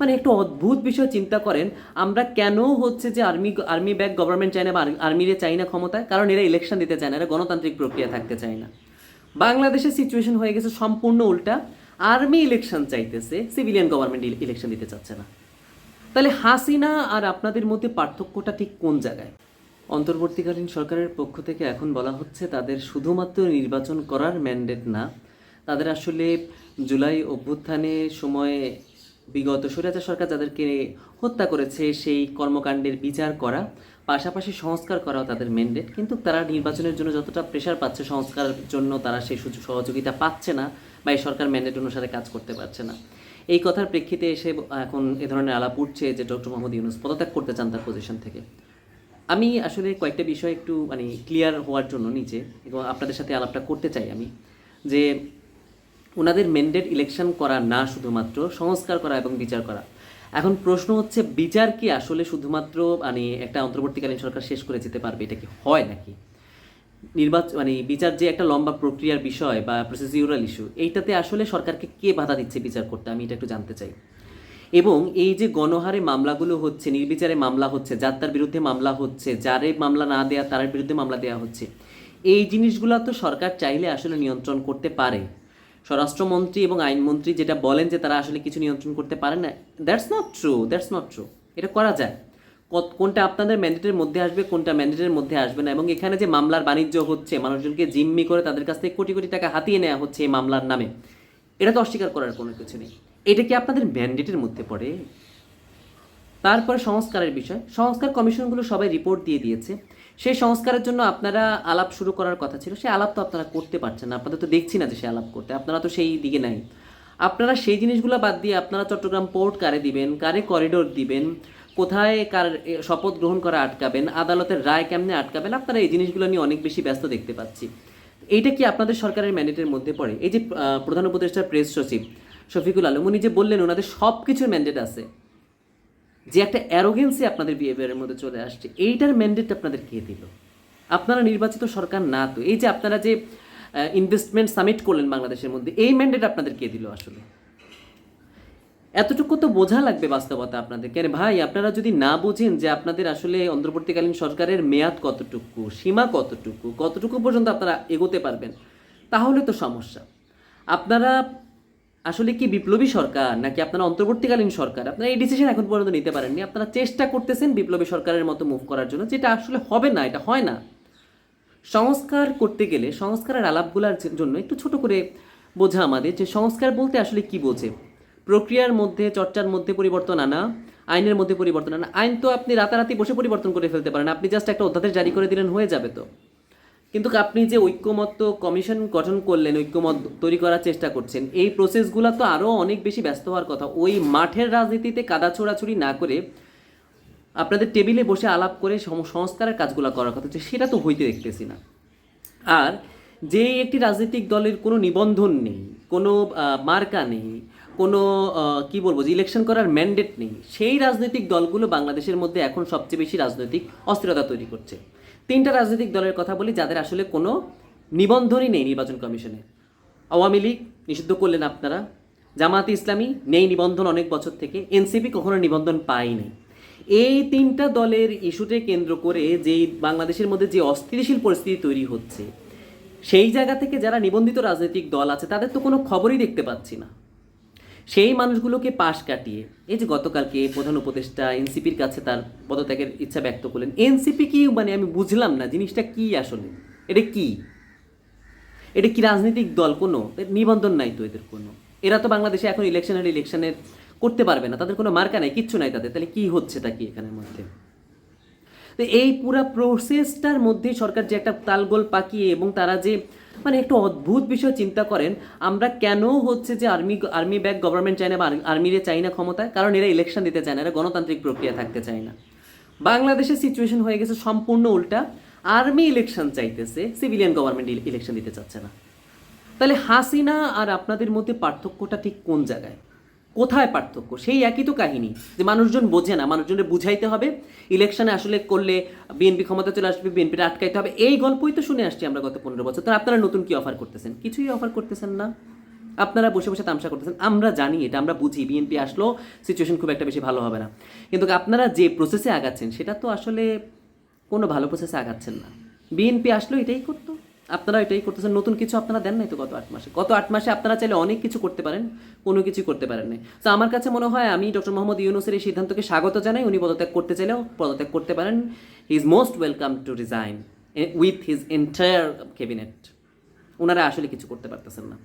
মানে একটু অদ্ভুত বিষয় চিন্তা করেন, আমরা কেন হচ্ছে যে আর্মি আর্মি ব্যাক গভর্নমেন্ট চায় না বা আর্মিরে চাই না ক্ষমতায়? কারণ এরা ইলেকশন দিতে চায় না, এরা গণতান্ত্রিক প্রক্রিয়া থাকতে চায় না। বাংলাদেশের সিচুয়েশন হয়ে গেছে সম্পূর্ণ উল্টা। আর্মি ইলেকশন চাইতেছে সিভিলিয়ান গভর্নমেন্ট ইলেকশন দিতে চাচ্ছে না। তাহলে হাসিনা আর আপনাদের মধ্যে পার্থক্যটা ঠিক কোন জায়গায়? অন্তর্বর্তীকালীন সরকারের পক্ষ থেকে এখন বলা হচ্ছে তাদের শুধুমাত্র নির্বাচন করার ম্যান্ডেট না। তাদের আসলে জুলাই অভ্যুত্থানে সময়ে বিগত স্বৈরাচার সরকার যাদেরকে হত্যা করেছে, সেই কর্মকাণ্ডের বিচার করা, পাশাপাশি সংস্কার করাও তাদের ম্যান্ডেট কিন্তু তারা নির্বাচনের জন্য যতটা প্রেশার পাচ্ছে, সংস্কারের জন্য তারা সেই সুযোগ সহযোগিতা পাচ্ছে না বা এই সরকার ম্যান্ডেট অনুসারে কাজ করতে পারছে না। এই কথার প্রেক্ষিতে এসে এখন এ ধরনের আলাপ উঠছে যে ডক্টর মোহাম্মদ ইউনুস পদত্যাগ করতে চান তার পজিশন থেকে। আমি আসলে কয়েকটা বিষয় একটু মানে ক্লিয়ার হওয়ার জন্য নিচে এবং আপনাদের সাথে আলাপটা করতে চাই আমি। যে ওনাদের ম্যান্ডেট ইলেকশন করা না শুধুমাত্র, সংস্কার করা এবং বিচার করা। এখন প্রশ্ন হচ্ছে, বিচার কি আসলে শুধুমাত্র মানে একটা অন্তর্বর্তীকালীন সরকার শেষ করে যেতে পারবে? এটা কি হয় নাকি? নির্বাচন মানে বিচার যে একটা লম্বা প্রক্রিয়ার বিষয় বা প্রসিডিউরাল ইস্যু এইটাতে আসলে সরকারকে কে বাধা দিচ্ছে বিচার করতে? আমি এটা একটু জানতে চাই। এবং এই যে গণহারে মামলাগুলো হচ্ছে, নির্বিচারে মামলা হচ্ছে, যার তার বিরুদ্ধে মামলা হচ্ছে, যারে মামলা না দেয়া তার বিরুদ্ধে মামলা দেওয়া হচ্ছে, এই জিনিসগুলো তো সরকার চাইলে আসলে নিয়ন্ত্রণ করতে পারে। স্বরাষ্ট্রমন্ত্রী এবং আইনমন্ত্রী যেটা বলেন যে তারা আসলে কিছু নিয়ন্ত্রণ করতে পারে না that's not true that's not true এটা করা যায়। কোনটা আপনাদের ম্যান্ডেটের মধ্যে আসবে, কোনটা ম্যান্ডেটের মধ্যে আসবে না। এবং এখানে যে মামলার বাণিজ্য হচ্ছে, মানুষজনকে জিম্মি করে তাদের কাছ থেকে কোটি কোটি টাকা হাতিয়ে নেওয়া হচ্ছে এই মামলার নামে, এটা তো অস্বীকার করার কোনো কিছু নেই। এটা কি আপনাদের ম্যান্ডেটের মধ্যে পড়ে? তারপরে সংস্কারের বিষয়। সংস্কার কমিশনগুলো সবাই রিপোর্ট দিয়ে দিয়েছে। সেই সংস্কারের জন্য আপনারা আলাপ শুরু করার কথা ছিল। সেই আলাপ তো আপনারা করতে পারছেন না। আপনাদের তো দেখছি না যে সে আলাপ করতে। আপনারা তো সেই দিকে নাই। আপনারা সেই জিনিসগুলো বাদ দিয়ে আপনারা চট্টগ্রাম পোর্ট কারে দিবেন কারে করিডোর দিবেন, কোথায় কার শপথ গ্রহণ করা আটকাবেন, আদালতের রায় কেমনে আটকাবেন, আপনারা এই জিনিসগুলো নিয়ে অনেক বেশি ব্যস্ত দেখতে পাচ্ছি। এইটা কি আপনাদের সরকারের ম্যান্ডেটের মধ্যে পড়ে? এই যে প্রধান উপদেষ্টার প্রেস সচিব শফিকুল আলম, উনি যে বললেন, ওনাদের সব কিছুর ম্যান্ডেট আছে। যে একটা অ্যারোগেন্সি আপনাদের বিহেভিয়ারের মধ্যে চলে আসছে, এইটার ম্যান্ডেট আপনাদের কে দিল? আপনারা নির্বাচিত সরকার না তো, এই যে আপনারা যে ইনভেস্টমেন্ট সামিট করলেন বাংলাদেশের মধ্যে, এই ম্যান্ডেট আপনাদের কে দিল আসলে? এতটুকু তো বোঝা লাগবে বাস্তবতা আপনাদের। কেন ভাই, আপনারা যদি না বোঝেন যে আপনাদের আসলে অন্তর্বর্তীকালীন সরকারের মেয়াদ কতটুকু, সীমা কতটুকু কতটুকু পর্যন্ত আপনারা এগোতে পারবেন, তাহলে তো সমস্যা। আপনারা আসলে কি বিপ্লবী সরকার নাকি আপনারা অন্তর্বর্তীকালীন সরকার? আপনারা এই ডিসিশন এখন পর্যন্ত নিতে পারেননি। আপনারা চেষ্টা করতেছেন বিপ্লবী সরকারের মতো মুভ করার জন্য, যেটা আসলে হবে না, এটা হয় না। সংস্কার করতে গেলে, সংস্কারের আলাপগুলোর জন্য একটু ছোট করে বোঝা আমাদের যে সংস্কার বলতে আসলে কি বোঝে। প্রক্রিয়ার মধ্যে, চর্চার মধ্যে পরিবর্তন আনা, আইনের মধ্যে পরিবর্তন আনা। আইন তো আপনি রাতারাতি বসে পরিবর্তন করে ফেলতে পারেন। আপনি জাস্ট একটা অধ্যাদেশ জারি করে দিলেন, হয়ে যাবে তো। কিন্তু আপনি যে ঐক্যমত্য কমিশন গঠন করলেন, ঐক্যমত তৈরি করার চেষ্টা করছেন, এই প্রসেসগুলো তো আরও অনেক বেশি ব্যস্ত হওয়ার কথা। ওই মাঠের রাজনীতিতে কাদা ছোড়াছুড়ি না করে আপনাদের টেবিলে বসে আলাপ করে সংস্কারের কাজগুলো করার কথা হচ্ছে সেটা তো হইতে দেখতেছি না। আর যে একটি রাজনৈতিক দলের কোনো নিবন্ধন নেই, কোনো মার্কা নেই, কোনো কি বলব, যে ইলেকশন করার ম্যান্ডেট নেই, সেই রাজনৈতিক দলগুলো বাংলাদেশের মধ্যে এখন সবচেয়ে বেশি রাজনৈতিক অস্থিরতা তৈরি করছে। তিনটা রাজনৈতিক দলের কথা বলি, যাদের আসলে কোনো নিবন্ধনই নেই নির্বাচন কমিশনে। আওয়ামী লীগ নিষিদ্ধ করলেন আপনারা জামায়াতে ইসলামী নেই নিবন্ধন অনেক বছর থেকে, এনসিপি কখনো নিবন্ধন পায়নি। এই তিনটা দলের ইস্যুতে কেন্দ্র করে যেই বাংলাদেশের মধ্যে যে অস্থিতিশীল পরিস্থিতি তৈরি হচ্ছে, সেই জায়গা থেকে যারা নিবন্ধিত রাজনৈতিক দল আছে, তাদের তো কোনো খবরই দেখতে পাচ্ছি না। সেই মানুষগুলোকে পাশ কাটিয়ে, এই যে গতকালকে প্রধান উপদেষ্টা এনসিপির কাছে তার পদত্যাগের ইচ্ছা ব্যক্ত করলেন, এনসিপি কি মানে আমি বুঝলাম না জিনিসটা কি আসলে? এটা কি? এটা কি রাজনৈতিক দল কোনো? নিবন্ধন নাই তো এদের কোনো। এরা তো বাংলাদেশে এখন ইলেকশনের ইলেকশনের করতে পারবে না, তাদের কোনো মার্কা নাই, কিচ্ছু নাই তাদের, তাহলে কি হচ্ছেটা কি এখানের মধ্যে? তো এই পুরা প্রসেসটার মধ্যে সরকার যে একটা তালগোল পাকিয়ে এবং তারা যে মানে একটু অদ্ভুত বিষয় চিন্তা করেন, আমরা কেন হচ্ছে যে আর্মি আর্মি ব্যাক গভর্নমেন্ট চাই না বা আর্মিরে চাই না ক্ষমতায়? কারণ এরা ইলেকশন দিতে চায় না, এরা গণতান্ত্রিক প্রক্রিয়া থাকতে চায় না। বাংলাদেশের সিচুয়েশন হয়ে গেছে সম্পূর্ণ উল্টা। আর্মি ইলেকশন চাইতেছে সিভিলিয়ান গভর্নমেন্ট ইলেকশন দিতে চাচ্ছে না। তাহলে হাসিনা আর আপনাদের মধ্যে পার্থক্যটা ঠিক কোন জায়গায়? কোথায় পার্থক্য? সেই একই তো কাহিনী যে মানুষজন বোঝে না মানুষজনের বুঝাইতে হবে। ইলেকশনে আসলে করলে বিএনপি ক্ষমতা চলে আসবে, বিএনপিটা আটকাইতে হবে। এই গল্পই তো শুনে আসছি আমরা গত পনেরো বছর। তো আপনারা নতুন কি অফার করতেছেন? কিছুই অফার করতেছেন না। আপনারা বসে বসে তামসা করতেছেন। আমরা জানি এটা, আমরা বুঝি। বিএনপি আসলেও সিচুয়েশন খুব একটা বেশি ভালো হবে না। কিন্তু আপনারা যে প্রসেসে আগাচ্ছেন, সেটা তো আসলে কোনো ভালো প্রসেসে আগাচ্ছেন না। বিএনপি আসলেও এটাই করতো। আপনারা এটাই করতেছেন। নতুন কিছু আপনারা দেন নাই তো গত আট মাসে। গত আট মাসে আপনারা চাইলে অনেক কিছু করতে পারেন, কোনো কিছু করতে পারেন নাই। তো আমার কাছে মনে হয় আমি ডক্টর মোহাম্মদ ইউনুসের এই সিদ্ধান্তকে স্বাগত জানাই। উনি পদত্যাগ করতে চাইলেও পদত্যাগ করতে পারেন। He is most welcome to resign with his entire cabinet ওনারা আসলে কিছু করতে পারতেছেন না।